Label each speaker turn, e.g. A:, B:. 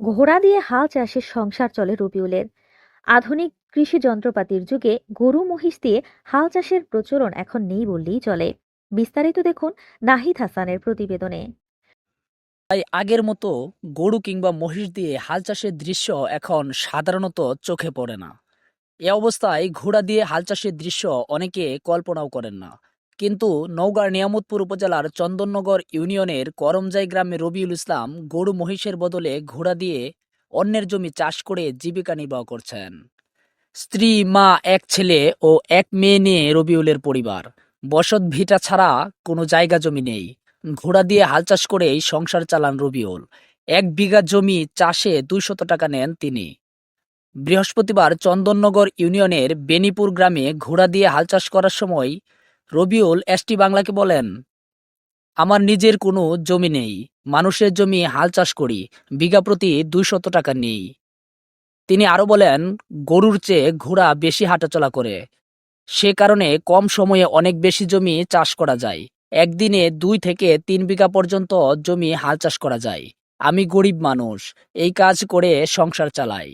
A: ঘোড়া দিয়ে হাল চাষের সংসার চলে রবিউলের। আধুনিক কৃষি যন্ত্রপাতির যুগে গরু মহিষ দিয়ে হাল চাষের প্রচলন এখন নেই বললেই চলে। বিস্তারিত দেখুন নাহিদ হাসানের প্রতিবেদনে।
B: তাই আগের মতো গরু কিংবা মহিষ দিয়ে হাল চাষের দৃশ্য এখন সাধারণত চোখে পড়ে না। এ অবস্থায় ঘোড়া দিয়ে হাল চাষের দৃশ্য অনেকে কল্পনাও করেন না। কিন্তু নওগাঁর নিয়ামতপুর উপজেলার চন্দননগর ইউনিয়নের করমজাই গ্রামে রবিউল ইসলাম গরু মহিষের বদলে ঘোড়া দিয়ে অন্যের জমি চাষ করে জীবিকা নির্বাহ করছেন। স্ত্রী, মা, এক ছেলে ও এক মেয়ে নিয়ে রবিউলের পরিবার। বসত, ভিটা ছাড়া কোনো জায়গা জমি নেই। ঘোড়া দিয়ে হাল চাষ করেই সংসার চালান রবিউল। এক বিঘা জমি চাষে দুইশত টাকা নেন তিনি। বৃহস্পতিবার চন্দননগর ইউনিয়নের বেনিপুর গ্রামে ঘোড়া দিয়ে হাল চাষ করার সময় রবিউল এসটি বাংলাকে বলেন, আমার নিজের কোনো জমি নেই, মানুষের জমি হাল চাষ করি, বিঘা প্রতি দুইশত টাকা নেই। তিনি আরও বলেন, গরুর চেয়ে ঘোড়া বেশি হাঁটাচলা করে। সে কারণে কম সময়ে অনেক বেশি জমি চাষ করা যায়। একদিনে দুই থেকে তিন বিঘা পর্যন্ত জমি হাল চাষ করা যায়। আমি গরিব মানুষ, এই কাজ করে সংসার চালাই।